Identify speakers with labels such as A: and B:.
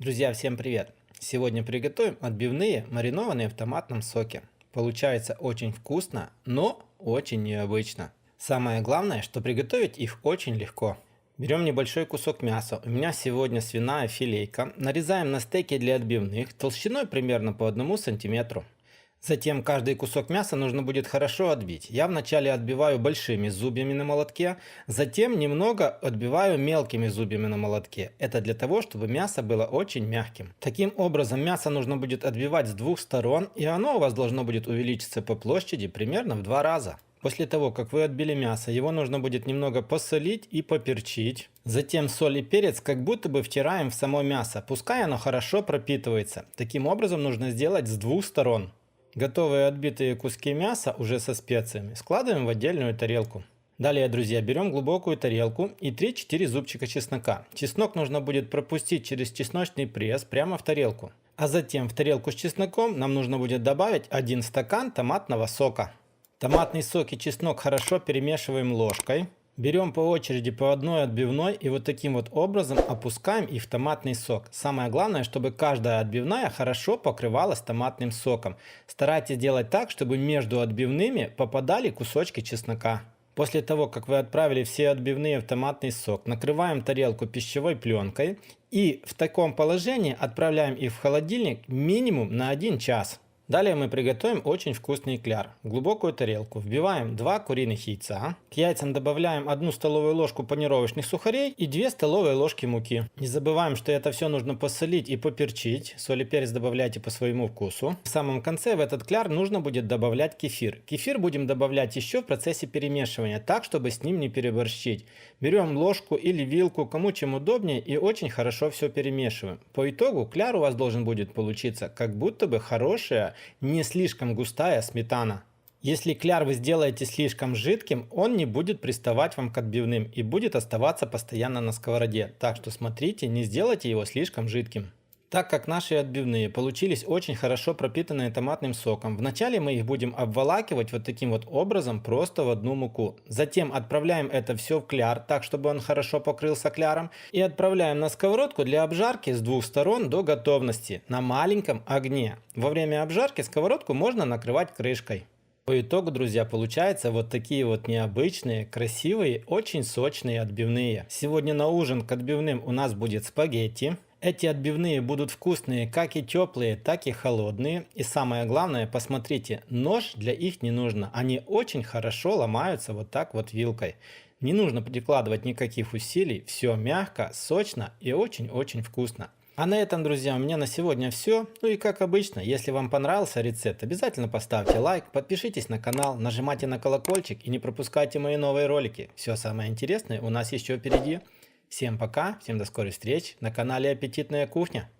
A: Друзья, всем привет! Сегодня приготовим отбивные, маринованные в томатном соке. Получается очень вкусно, но очень необычно. Самое главное, что приготовить их очень легко. Берем небольшой кусок мяса, у меня сегодня свиная филейка, нарезаем на стейки для отбивных толщиной примерно по 1 сантиметру. Затем каждый кусок мяса нужно будет хорошо отбить. Я вначале отбиваю большими зубьями на молотке, затем немного отбиваю мелкими зубьями на молотке. Это для того, чтобы мясо было очень мягким. Таким образом мясо нужно будет отбивать с двух сторон, и оно у вас должно будет увеличиться по площади примерно в два раза. После того, как вы отбили мясо, его нужно будет немного посолить и поперчить. Затем соль и перец как будто бы втираем в само мясо, пускай оно хорошо пропитывается. Таким образом нужно сделать с двух сторон. Готовые отбитые куски мяса уже со специями складываем в отдельную тарелку. Далее, друзья, берем глубокую тарелку и 3-4 зубчика чеснока. Чеснок нужно будет пропустить через чесночный пресс прямо в тарелку. А затем в тарелку с чесноком нам нужно будет добавить 1 стакан томатного сока. Томатный сок и чеснок хорошо перемешиваем ложкой. Берем по очереди по одной отбивной и вот таким вот образом опускаем их в томатный сок. Самое главное, чтобы каждая отбивная хорошо покрывалась томатным соком. Старайтесь делать так, чтобы между отбивными попадали кусочки чеснока. После того, как вы отправили все отбивные в томатный сок, накрываем тарелку пищевой пленкой и в таком положении отправляем их в холодильник минимум на 1 час. Далее мы приготовим очень вкусный кляр. В глубокую тарелку вбиваем 2 куриных яйца. К яйцам добавляем 1 столовую ложку панировочных сухарей и 2 столовые ложки муки. Не забываем, что это все нужно посолить и поперчить. Соль и перец добавляйте по своему вкусу. В самом конце в этот кляр нужно будет добавлять кефир. Кефир будем добавлять еще в процессе перемешивания, так чтобы с ним не переборщить. Берем ложку или вилку, кому чем удобнее и очень хорошо все перемешиваем. По итогу кляр у вас должен будет получиться как будто бы хорошая не слишком густая сметана. Если кляр вы сделаете слишком жидким, он не будет приставать вам к отбивным и будет оставаться постоянно на сковороде. Так что смотрите, не сделайте его слишком жидким. Так как наши отбивные получились очень хорошо пропитанные томатным соком, вначале мы их будем обволакивать вот таким вот образом просто в одну муку. Затем отправляем это все в кляр, так чтобы он хорошо покрылся кляром. И отправляем на сковородку для обжарки с двух сторон до готовности на маленьком огне. Во время обжарки сковородку можно накрывать крышкой. По итогу, друзья, получается вот такие вот необычные, красивые, очень сочные отбивные. Сегодня на ужин к отбивным у нас будет спагетти. Эти отбивные будут вкусные как и теплые, так и холодные. И самое главное, посмотрите, нож для их не нужно. Они очень хорошо ломаются вот так вот вилкой. Не нужно прикладывать никаких усилий. Все мягко, сочно и очень-очень вкусно. А на этом, друзья, у меня на сегодня все. Ну и как обычно, если вам понравился рецепт, обязательно поставьте лайк, подпишитесь на канал, нажимайте на колокольчик и не пропускайте мои новые ролики. Все самое интересное у нас еще впереди. Всем пока, всем до скорых встреч на канале Аппетитная кухня.